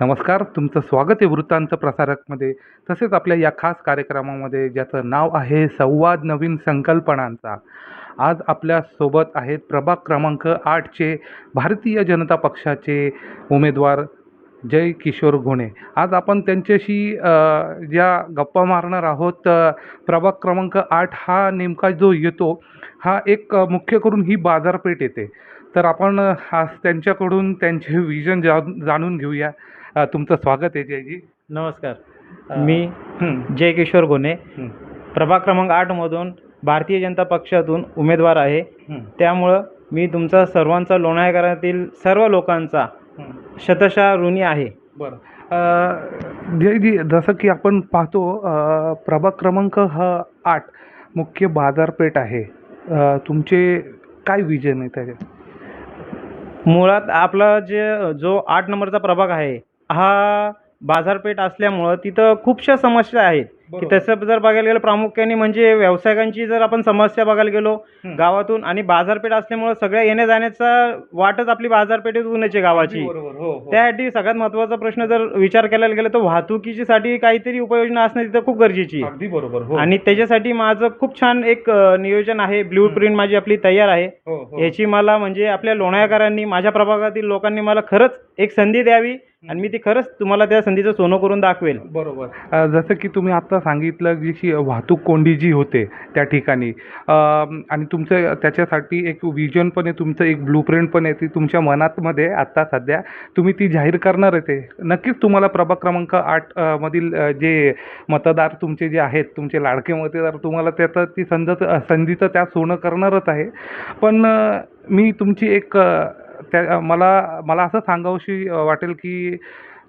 नमस्कार तुमचं स्वागत आहे वृत्तांत प्रसारकमध्ये. तसेच आपल्या या खास कार्यक्रमामध्ये ज्याचं नाव आहे संवाद नवीन संकल्पनांचा. आज आपल्यासोबत आहेत प्रभाग क्रमांक आठचे भारतीय जनता पक्षाचे उमेदवार जय किशोर घोणे. आज आपण त्यांच्याशी ज्या गप्पा मारणार आहोत प्रभाग क्रमांक आठ हा नेमका जो येतो हा एक मुख्य करून ही बाजारपेठ येते. तर आपण हा आज त्यांच्याकडून त्यांचे विजन जा जाणून घेऊया. अ, तुमचं स्वागत आहे जयजी. नमस्कार. अ, मी हं, जय किशोर गोने हं, प्रभाग क्रमांक आठमधून भारतीय जनता पक्षातून उमेदवार आहे. हं, त्यामुळं मी तुमचा सर्वांचा लोणाळ्यातील सर्व लोकांचा हं. शतशः ऋणी आहे. बरं. अ, जयजी जसं की आपण पाहतो अ, प्रभाग क्रमांक हा आठ मुख्य बाजारपेठ आहे. अ, तुमचे काय विजन आहे त्याचे मुळात आपला जे जो आठ नंबरचा प्रभाग आहे हा बाजारपेठ असल्यामुळं तिथं खूपशा समस्या आहेत. की. तसं जर बघायला गेलं प्रामुख्याने म्हणजे व्यावसायिकांची जर आपण समस्या बघायला गेलो. गावातून आणि बाजारपेठ असल्यामुळं सगळ्या येण्या जाण्याचा वाटच आपली बाजारपेठेतूनच आहे गावाची. बरोबर. हो हो. त्यासाठी सगळ्यात महत्त्वाचा प्रश्न जर विचार करायला गेला तर वाहतुकीसाठी काहीतरी उपाययोजना असणं तिथं खूप गरजेची आहे. अगदी बरोबर. हो. आणि त्याच्यासाठी माझं खूप छान एक नियोजन आहे. ब्ल्यू प्रिंट माझी आपली तयार आहे. हो हो. याची मला म्हणजे आपल्या लोणाळ्याकरांनी माझ्या प्रभागातील लोकांनी मला खरंच एक संधी द्यावी आणि मी ती खरंच तुम्हाला त्या संधीचं सोनं करून दाखवेल. बरोबर. जसं की तुम्ही आता सांगितलं जी की वाहतूक कोंडी जी होते त्या ठिकाणी. आणि तुमचं त्याच्यासाठी एक विजन पण आहे तुमचं एक ब्लूप्रिंट पण आहे ती तुमच्या मनातमध्ये आत्ता सध्या तुम्ही ती जाहीर करणार आहे ते. नक्कीच तुम्हाला प्रभाग क्रमांक आठ मधील जे मतदार तुमचे जे आहेत तुमचे लाडके मतदार तुम्हाला त्याचं ती संध संधीचं त्या सोनं करणारच आहे. पण मी तुमची एक त्या मला मला असं सांगावशी वाटेल की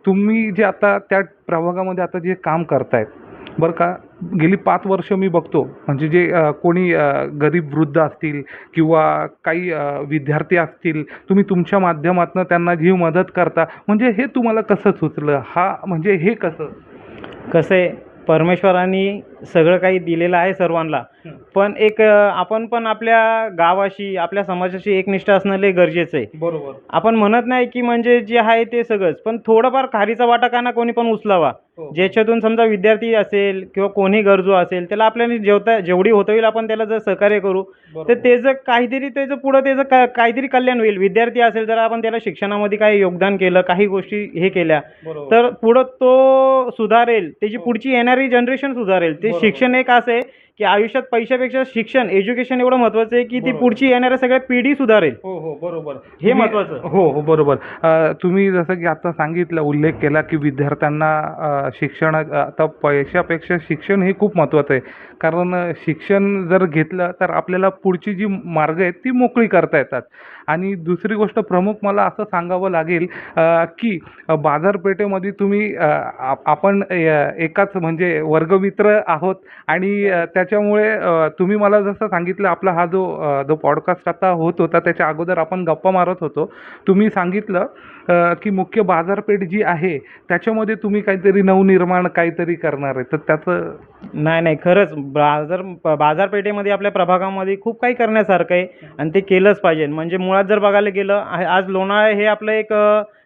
तुम्ही जे आता त्या प्रभागामध्ये आता जे काम करतायत बरं का गेली पाच वर्ष मी बघतो. म्हणजे जे कोणी गरीब वृद्ध असतील किंवा काही विद्यार्थी असतील तुम्ही तुमच्या माध्यमातून त्यांना जीव मदत करता म्हणजे हे तुम्हाला कसं सुचलं? हा म्हणजे हे कसं? कसं आहे परमेश्वरांनी सगळं काही दिलेलं आहे सर्वांना. पण एक आपण पण आपल्या गावाशी आपल्या समाजाशी एकनिष्ठ असणं लय गरजेचं आहे बरोबर आपण म्हणत नाही की म्हणजे जे आहे ते सगळंच पण थोडंफार खारीचा वाटा का ना कोणी पण उचलावा हो. ज्याच्यातून समजा विद्यार्थी असेल किंवा कोणी गरजू असेल त्याला आपल्याला जेवता जेवढी होता येईल आपण त्याला जर सहकार्य करू तर. त्याचं काहीतरी त्याचं पुढं त्याचं काहीतरी कल्याण होईल विद्यार्थी असेल जर आपण त्याला शिक्षणामध्ये काही योगदान केलं काही गोष्टी हे केल्या. तर पुढं तो सुधारेल त्याची हो. पुढची येणारी जनरेशन सुधारेल ते. शिक्षण एक असं आहे की आयुष्यात पैशापेक्षा शिक्षण एज्युकेशन एवढं महत्त्वाचं आहे की ती. पुढची येणाऱ्या सगळ्या पिढी सुधारेल. हो हो बरोबर. हे महत्त्वाचं. हो हो बरोबर. अ, तुम्ही जसं की आता सांगितलं उल्लेख केला की विद्यार्थ्यांना अ, शिक्षण आता पैशापेक्षा शिक्षण हे खूप महत्त्वाचं आहे. कारण अ, शिक्षण जर घेतलं तर आपल्याला पुढची जी मार्ग आहेत ती मोकळी करता येतात. आणि दुसरी गोष्ट प्रमुख मला असं सांगावं लागेल अ, की अ, बाजारपेठेमध्ये तुम्ही अ, आप- आपण अ, एकाच म्हणजे वर्गमित्र आहोत आणि अ, त्याच्यामुळे तुम्ही मला जसं सांगितलं आपला हा जो जो पॉडकास्ट आता होत होता त्याच्या अगोदर आपण गप्पा मारत होतो. तुम्ही सांगितलं की मुख्य बाजारपेठ जी आहे त्याच्यामध्ये तुम्ही काहीतरी नवनिर्माण काहीतरी करणार आहे. तर त्याचं नाही नाही खरंच बाजार बाजारपेठेमध्ये आपल्या प्रभागामध्ये खूप काही करण्यासारखं आहे आणि ते केलंच पाहिजे. म्हणजे मुळात जर बघायला गेलं आज लोणाळे हे आपलं एक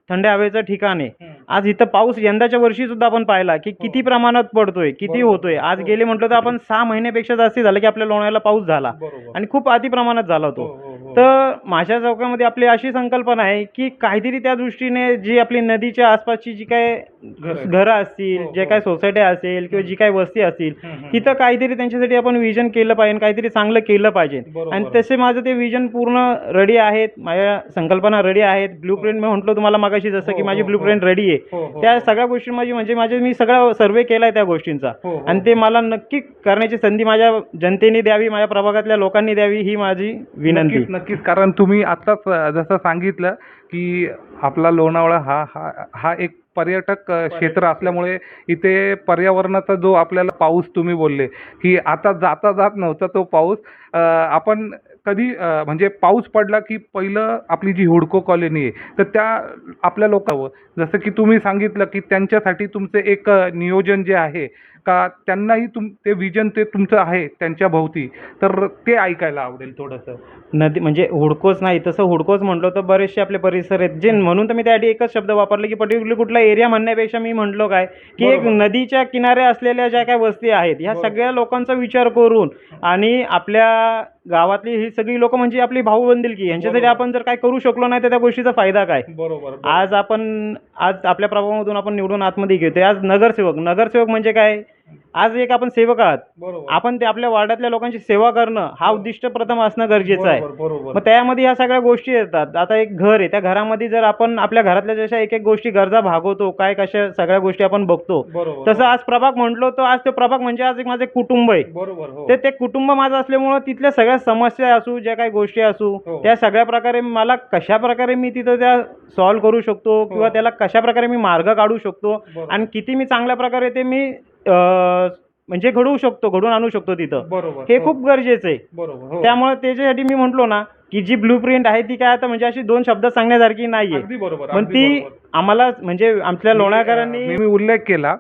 थंड हवेचं ठिकाण आहे. आज इथं पाऊस यंदाच्या वर्षी सुद्धा आपण पाहिला की किती प्रमाणात पडतोय किती. होतोय. आज हो. गेले म्हटलं तर आपण सहा महिन्यापेक्षा जास्ती झालं की आपल्या लोणावळ्याला पाऊस झाला. आणि खूप अति प्रमाणात झाला हो, तो. हो, हो. तर माझ्या चौकामध्ये आपली अशी संकल्पना आहे की काहीतरी त्या दृष्टीने जी आपली नदीच्या आसपासची जी काय घरं असतील हो, जे हो. काय सोसायट्या असेल किंवा जी काय वस्ती असतील हं, हं. तिथं काहीतरी त्यांच्यासाठी आपण विजन केलं पाहिजे काहीतरी चांगलं केलं पाहिजे बरोबर. आणि तसे माझं ते विजन पूर्ण रेडी आहेत माझ्या संकल्पना रेडी आहेत ब्लू प्रिंट मी म्हटलं तुम्हाला मागाशी जसं की हो, माझी हो, ब्लू प्रिंट हो. रेडी आहे हो, हो, त्या हो. सगळ्या गोष्टी माझी म्हणजे माझे मी सगळा सर्वे केलाय त्या गोष्टींचा हो, हो, आणि ते मला नक्की करण्याची संधी माझ्या जनतेने द्यावी माझ्या प्रभागातल्या लोकांनी द्यावी ही माझी विनंती नक्कीच नक्कीच कारण तुम्ही आत्ताच अ, जसं सांगितलं की आपला लोणावळा हा हा हा एक पर्यटक क्षेत्र असल्यामुळे इथे पर्यावरणाचा जो आपल्याला पाऊस तुम्ही बोलले की आता जाता जात नव्हता तो पाऊस. आपण कधी म्हणजे पाऊस पडला की पहिलं आपली जी हुडको कॉलनी आहे तर त्या आपल्या लोकांवर जसं की तुम्ही सांगितलं की त्यांच्यासाठी तुमचं एक नियोजन जे आहे का त्यांनाही तुम ते विजन ते तुमचं आहे त्यांच्या भोवती तर ते ऐकायला आवडेल थोडंसं. नदी म्हणजे हुडकोच नाही तसं हुडकोच म्हटलं तर बरेचसे आपले परिसर आहेत जे म्हणून तर मी त्यासाठी एकच शब्द वापरले की पर्टिक्युलरली कुठला एरिया म्हणण्यापेक्षा मी म्हटलो काय की एक. नदीच्या किनारे असलेल्या ज्या काही वस्ती आहेत ह्या. सगळ्या लोकांचा विचार करून आणि आपल्या गावातली ही सगळी लोक म्हणजे आपली भाऊ बंदिलकी यांच्यासाठी. आपण जर काय करू शकलो नाही तर त्या गोष्टीचा फायदा काय बरोबर आज आपण आज आपल्या प्रभावामधून आपण निवडून आतमध्ये घेतोय आज नगरसेवक नगरसेवक म्हणजे काय आज एक आपण सेवक आहात. बरोबर. आपण ते आपल्या वार्डातल्या लोकांची सेवा करणं हा उद्दिष्ट प्रथम असणं गरजेचं आहे. बरोबर बरोबर. मग त्यामध्ये ह्या सगळ्या गोष्टी येतात. आता एक घर आहे. त्या घरामध्ये जर आपण आपल्या घरातल्या जशा एक एक गोष्टी गरजा भागवतो काय कशा सगळ्या गोष्टी आपण बघतो. बरोबर तसं आज प्रभाग म्हटलो तर आज ते प्रभाग म्हणजे आज एक माझं एक कुटुंब आहे. बरोबर हो. ते ते कुटुंब माझं असल्यामुळं तिथल्या सगळ्या समस्या असू ज्या काही गोष्टी असू हो. त्या सगळ्या प्रकारे मला कशा प्रकारे मी तिथं त्या सॉल्व्ह करू शकतो किंवा त्याला कशा प्रकारे मी मार्ग काढू शकतो बरोबर. आणि किती मी चांगल्या प्रकारे ते मी म्हणजे घडवू शकतो घडवून आणू शकतो तिथं. बरोबर हे हो. खूप गरजेचं आहे. बरोबर हो. त्यामुळे त्याच्यासाठी मी म्हटलो ना की जी ब्लू प्रिंट आहे ती काय आता म्हणजे अशी दोन शब्द सांगण्यासारखी नाहीये. अगदी बरोबर पण अगदी ती बरोबर. आम्हाला म्हणजे आमच्या लोणाकरांनी मी मी उल्लेख केला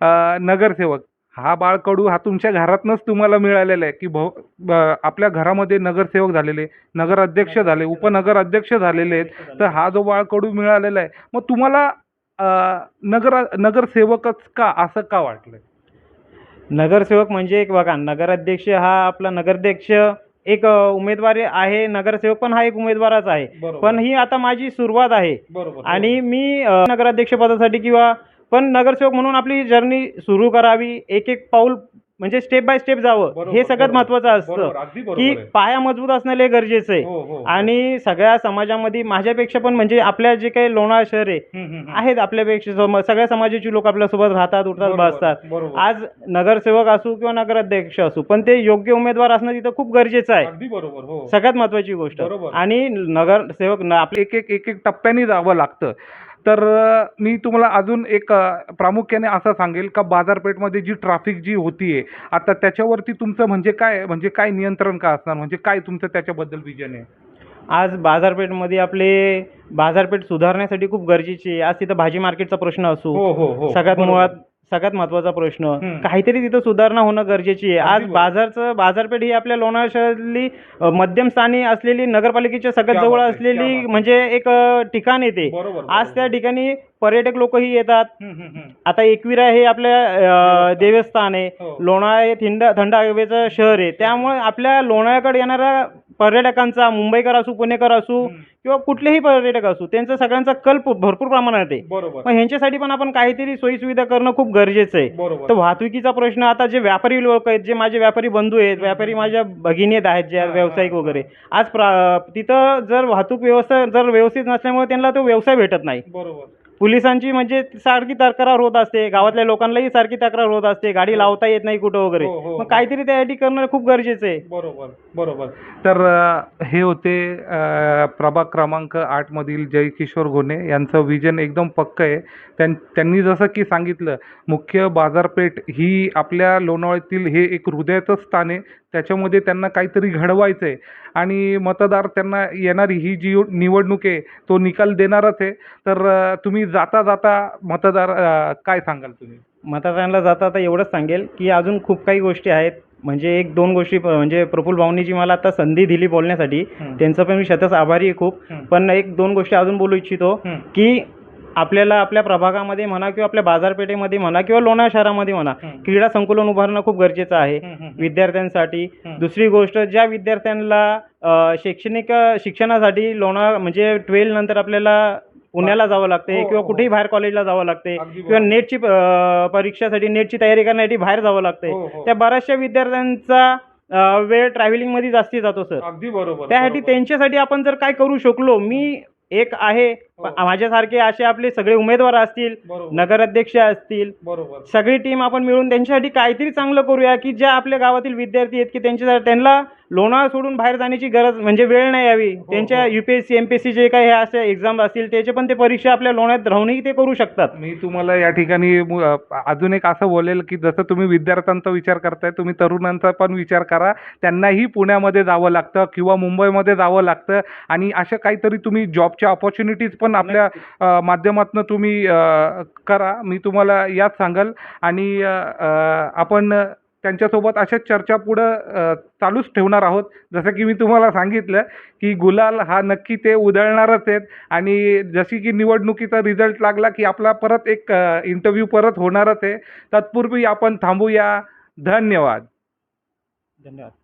अं, नगरसेवक. हा बाळकडू हा तुमच्या घरातनंच तुम्हाला मिळालेला आहे की ब- आपल्या घरामध्ये नगरसेवक झालेले नगर अध्यक्ष झाले उपनगर अध्यक्ष झालेले आहेत. तर हा जो बाळकडू मिळालेला आहे मग तुम्हाला नगर नगरसेवकच का असं का वाटलं नगरसेवक म्हणजे एक बघा नगराध्यक्ष हा आपला नगराध्यक्ष एक उमेदवार आहे नगरसेवक पण हा एक उमेदवारच आहे. पण ही आता माझी सुरुवात आहे. बरोबर आणि मी नगराध्यक्ष पदासाठी किंवा पण नगरसेवक म्हणून आपली जर्नी सुरू करावी एक एक पाऊल म्हणजे स्टेप बाय स्टेप जावं हे सगळ्यात. महत्वाचं असतं की. पाया मजबूत असणं लय गरजेचं आहे हो हो आणि सगळ्या समाजामध्ये माझ्यापेक्षा पण म्हणजे आपल्या जे काही लोणार शहर आहे. आहेत आपल्यापेक्षा सगळ्या समाजाची लोक आपल्यासोबत राहतात उठतात बसतात. आज नगरसेवक असू किंवा नगराध्यक्ष असू पण ते योग्य उमेदवार असणं तिथं खूप गरजेचं आहे हो सगळ्यात महत्वाची गोष्ट. आणि नगरसेवक आपले एक एक एक एक टप्प्याने जावं लागतं तर मी तुम्हाला अजून एक प्रामुख्याने असं सांगेल का बाजारपेठमध्ये जी ट्रॅफिक जी होतीये आता त्याच्यावरती तुमचं म्हणजे काय म्हणजे काय नियंत्रण का असणार? म्हणजे काय तुमचं त्याच्याबद्दल विजन आहे? आज बाजारपेठमध्ये आपले बाजारपेठ सुधारण्यासाठी खूप गरजेची आहे. आज तिथं भाजी मार्केटचा प्रश्न असू हो हो हो. सगळ्यात. मुळात सगळ्यात महत्त्वाचा प्रश्न. काहीतरी तिथं सुधारणा होणं गरजेची आहे आज. बाजारचं बाजारपेठ ही आपल्या लोणावळा शहरातली अ, मध्यम स्थानी असलेली नगरपालिकेच्या सगळ्यात जवळ असलेली. म्हणजे एक ठिकाण येते आज त्या. ठिकाणी पर्यटक लोकही येतात. आता एकविरा हे आपल्या देवस्थान आहे हो. लोणावळा हे थंड थंड हवेचं शहर आहे त्यामुळे आपल्या लोणावळ्याकडे येणाऱ्या पर्यटकांचा मुंबईकर असू पुणेकर असू. किंवा कुठलेही पर्यटक असू त्यांचा सगळ्यांचा कल भरपूर प्रमाणात आहे. बरोबर. मग ह्यांच्यासाठी पण आपण काहीतरी सोयीसुविधा करणं खूप गरजेचं आहे. तर वाहतुकीचा प्रश्न आता जे व्यापारी लोक आहेत जे माझे व्यापारी बंधू आहेत व्यापारी माझ्या भगिनी आहेत ज्या व्यावसायिक वगैरे आज प्रा तिथं जर वाहतूक व्यवस्था जर व्यवस्थित नसल्यामुळे त्यांना तो व्यवसाय भेटत नाही. बरोबर. पोलिसांची म्हणजे सारखी तक्रार होत असते. गावातल्या लोकांनाही सारखी तक्रार होत असते. गाडी लावता येत नाही कुठं वगैरे. हो, हो, मग हो. काहीतरी त्यासाठी करणं खूप गरजेचं आहे. बरोबर बरोबर. तर अ, हे होते अ, प्रभाग क्रमांक आठमधील जयकिशोर घोणे यांचं विजन एकदम पक्क आहे. त्यां त्यांनी जसं की सांगितलं मुख्य बाजारपेठ ही आपल्या लोणावळ्यातील हे एक हृदयाचं स्थान आहे. त्याच्यामध्ये त्यांना काहीतरी घडवायचं आहे आणि मतदार त्यांना येणारी ही जी निवडणूक आहे तो निकाल देणारच आहे तर तुम्ही जाता जाता मतदार काय सांगाल तुम्ही मतदारांना जाता आता एवढंच सांगेल की अजून खूप काही गोष्टी आहेत म्हणजे एक दोन गोष्टी म्हणजे प्रफुल्ल भाऊनी जी मला आता संधी दिली बोलण्यासाठी. त्यांचं पण मी शतच आभारी आहे खूप. पण एक दोन गोष्टी अजून बोलू इच्छितो. की आपल्याला आपल्या प्रभागामध्ये म्हणा किंवा आपल्या बाजारपेठेमध्ये म्हणा किंवा लोणार शहरामध्ये म्हणा हं. क्रीडा संकुलन उभारणं खूप गरजेचं आहे हं, हं, हं. विद्यार्थ्यांसाठी हं. दुसरी गोष्ट ज्या विद्यार्थ्यांना शैक्षणिक शिक्षणासाठी लोणार म्हणजे ट्वेल्व नंतर आपल्याला पुण्याला जावं लागते हो, किंवा हो. कुठेही बाहेर कॉलेजला जावं लागते किंवा. नेटची परीक्षासाठी नेटची तयारी करण्यासाठी बाहेर जावं लागते हो, हो. त्या बऱ्याचशा विद्यार्थ्यांचा वेळ ट्रॅव्हलिंगमध्ये जास्ती जातो सर अगदी बरोबर त्यासाठी. त्यांच्यासाठी आपण जर काय करू शकलो मी एक आहे हो. माझ्यासारखे असे आपले सगळे उमेदवार असतील बरोबर. नगराध्यक्ष असतील बरोबर. सगळी टीम आपण मिळून त्यांच्यासाठी काहीतरी चांगलं करूया की ज्या आपल्या गावातील विद्यार्थी आहेत की त्यांच्यासाठी त्यांना लोणावळा सोडून बाहेर जाण्याची गरज म्हणजे वेळ नाही यावी. त्यांच्या हो. युपीएससी एमपीएससी जे काही हे असे एक्झाम असतील त्याचे पण ते परीक्षा आपल्या लोण्यात राहूनही ते करू शकतात. मी तुम्हाला या ठिकाणी मु- अ, अजून एक असं बोलेल की जसं तुम्ही विद्यार्थ्यांचा विचार करताय तुम्ही तरुणांचा पण विचार करा. त्यांनाही पुण्यामध्ये जावं लागतं किंवा मुंबईमध्ये जावं लागतं. आणि अशा काहीतरी तुम्ही जॉबच्या ऑपॉर्च्युनिटीज पण पण आपल्या माध्यमातून तुम्ही करा. मी तुम्हाला याच सांगाल. आणि आपण त्यांच्यासोबत अशाच चर्चा पुढं चालूच ठेवणार आहोत. जसं की मी तुम्हाला सांगितलं की गुलाल हा नक्की ते उधळणारच आहेत. आणि जशी की निवडणुकीचा रिझल्ट लागला की आपला परत एक इंटरव्ह्यू परत होणारच आहे. तत्पूर्वी आपण थांबूया. धन्यवाद. धन्यवाद.